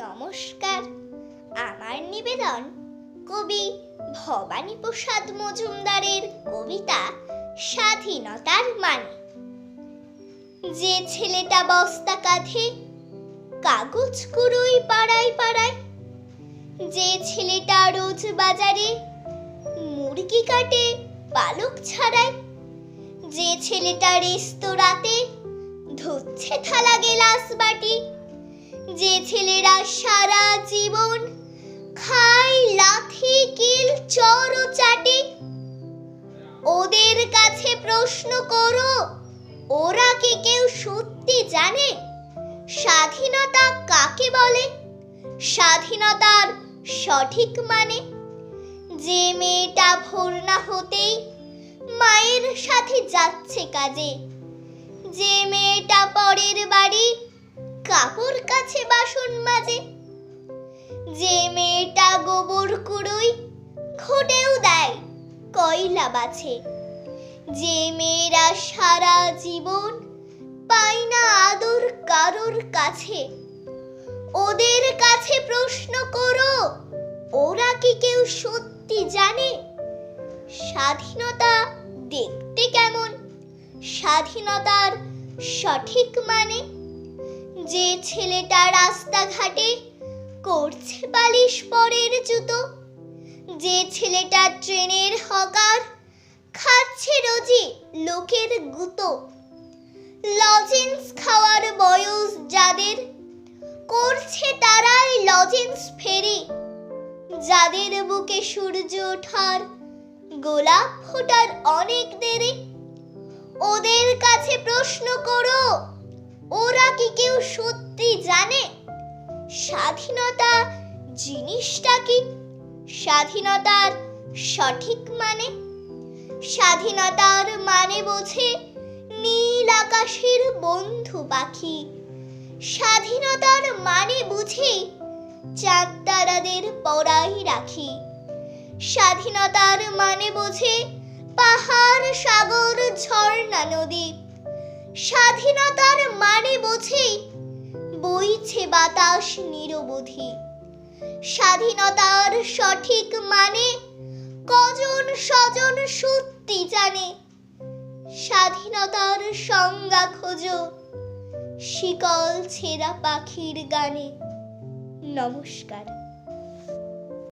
নমস্কার। আমার নিবেদন কবি ভবানী প্রসাদ মজুমদারের কবিতা স্বাধীনতার মানে যে ছেলেটা বস্তা কাঁধে কাগজ কুড়োই পাড়ায় পাড়ায়, যে ছেলেটা রোজ বাজারে মুরগি কাটে পালক ছাড়ায়, যে ছেলেটা রেস্তোরাঁতে ধুচ্ছে থালা গেলাস বাটি যে ছেলেরা সারা জীবন খায় লাথি, কিল, চর ও চাটি। ওদের কাছে প্রশ্ন করো, ওরা কি কেউ সত্যি জানে? স্বাধীনতা কাকে বলে? স্বাধীনতার সঠিক মানে? যে মেয়েটা ভোর না হতেই মায়ের সাথে যাচ্ছে কাজে। যে মেয়েটা পরের বাড়ি কাপড় কাছে বাসন মাজে। যে মেয়েটা গোবর কুড়োই ঘটেও দেয় কয়লা বাছে। যে মেয়েরা সারা জীবন পায় না আদর কারোর কাছে। ওদের কাছে প্রশ্ন করো, ওরা কি কেউ সত্যি জানে? স্বাধীনতা দেখতে কেমন? স্বাধীনতার সঠিক মানে যে ছেলেটা রাস্তাঘাটে করছে বালিশ পরের জুতো, যে ছেলেটা ট্রেনের হকার, খাচ্ছে রোজি লোকের গুতো। লজেন্স খাওয়ার বয়স যাদের, করছে তারাই লজেন্স ফেরি। যাদের বুকে সূর্য ওঠার গোলাপ ফোটার অনেক দেরি, ওদের কাছে প্রশ্ন করো। ওরা কি কেউ সত্যি জানে? স্বাধীনতা জিনিসটা কি? স্বাধীনতার সঠিক মানে? স্বাধীনতার মানে বোঝে নীল আকাশের বন্ধু পাখি। স্বাধীনতার মানে বুঝে চাঁদ তারাদের পড়াই রাখি। স্বাধীনতার মানে বোঝে পাহাড়, সাগর, ঝর্ণা, নদী। স্বাধীনতার মানে বোঝে? বইছে বাতাস নিরবধি। স্বাধীনতার সঠিক মানে কজন স্বজন সত্যি জানে? স্বাধীনতার সংজ্ঞা খোঁজো, শিকল ছেঁড়া পাখির গানে। নমস্কার।